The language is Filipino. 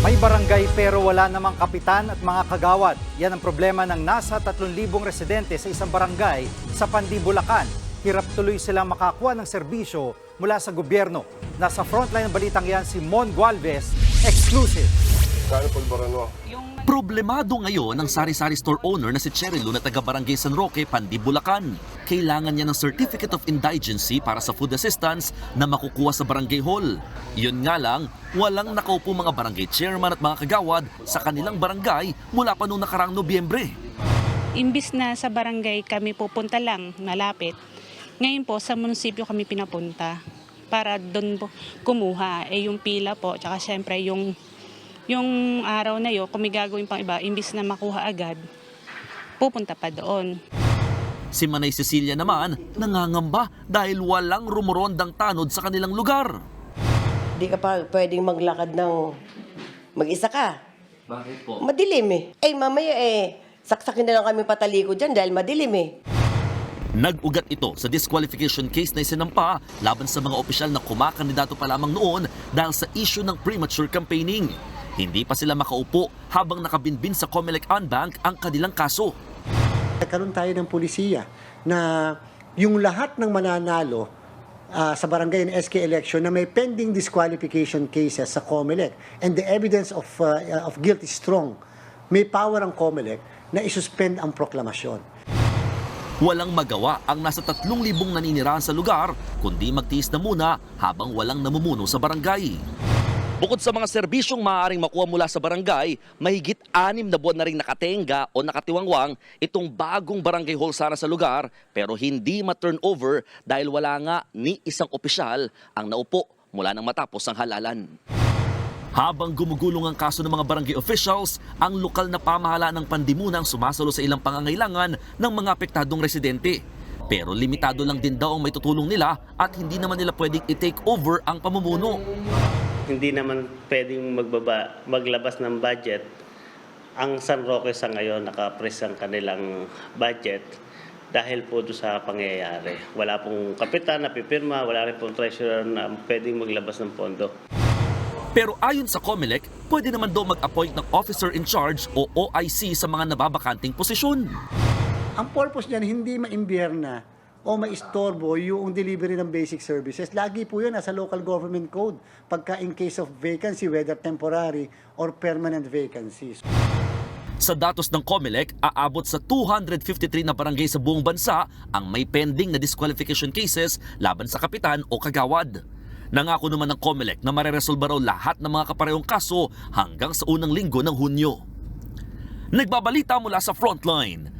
May barangay pero wala namang kapitan at mga kagawad. Yan ang problema ng nasa 3,000 residente sa isang barangay sa Pandi, Bulacan. Hirap tuloy silang makakuha ng serbisyo mula sa gobyerno. Nasa frontline ng balitang yan si Mon Gualvez, exclusive. Kano pulbara no? Problemado ngayon ang sari-sari store owner na si Cheryl na taga Barangay San Roque, Pandi, Bulacan. Kailangan niya ng Certificate of Indigency para sa food assistance na makukuha sa barangay hall. Yun nga lang, walang nakaupo mga barangay chairman at mga kagawad sa kanilang barangay mula pa noong nakaraang Nobyembre. Imbis na sa barangay kami pupunta lang, malapit. Ngayon po, sa munisipyo kami pinapunta para doon po kumuha. Eh yung pila po, tsaka syempre yung, yung araw na yun, kung may gagawin pang iba, imbis na makuha agad, pupunta pa doon. Si Manay Cecilia naman nangangamba dahil walang rumorondang tanod sa kanilang lugar. Di ka pa pwedeng maglakad ng mag-isa ka. Bakit po? Madilim eh. Eh, mamaya eh, saksakin na lang kami pataliko dyan dahil madilim eh. Nag-ugat ito sa disqualification case na isinampa laban sa mga opisyal na kumakandidato pa lamang noon dahil sa issue ng premature campaigning. Hindi pa sila makaupo habang nakabinbin sa Comelec Unbank ang kanilang kaso. Nagkaroon tayo ng pulisiya na yung lahat ng mananalo ah, sa barangay and SK election na may pending disqualification cases sa COMELEC and the evidence of, ah, of guilt is strong, may power ang COMELEC na isuspend ang proklamasyon. Walang magawa ang nasa 3,000 naninirahan sa lugar kundi magtiis na muna habang walang namumuno sa barangay. Bukod sa mga serbisyong maaaring makuha mula sa barangay, mahigit anim na buwan na rin nakatenga o nakatiwangwang itong bagong barangay hall sana sa lugar pero hindi ma-turnover dahil wala nga ni isang opisyal ang naupo mula nang matapos ang halalan. Habang gumugulong ang kaso ng mga barangay officials, ang lokal na pamahalaan ng Pandimuna ang sumasalo sa ilang pangangailangan ng mga apektadong residente. Pero limitado lang din daw ang may tutulong nila at hindi naman nila pwedeng i-take over ang pamumuno. Hindi naman pwedeng magbaba, maglabas ng budget. Ang San Roque sa ngayon nakapres ang kanilang budget dahil po doon sa pangyayari. Wala pong kapitan na pipirma, wala rin pong treasurer na pwedeng maglabas ng pondo. Pero ayon sa COMELEC, pwede naman daw mag-appoint ng officer in charge o OIC sa mga nababakanting posisyon. Ang purpose niyan hindi maimbierna o maistorbo yung delivery ng basic services. Lagi po yun nasa local government code pagka in case of vacancy, whether temporary or permanent vacancies. Sa datos ng COMELEC, aabot sa 253 na barangay sa buong bansa ang may pending na disqualification cases laban sa kapitan o kagawad. Nangako naman ng COMELEC na mareresolba raw lahat ng mga kaparehong kaso hanggang sa unang linggo ng Hunyo. Nagbabalita mula sa Frontline,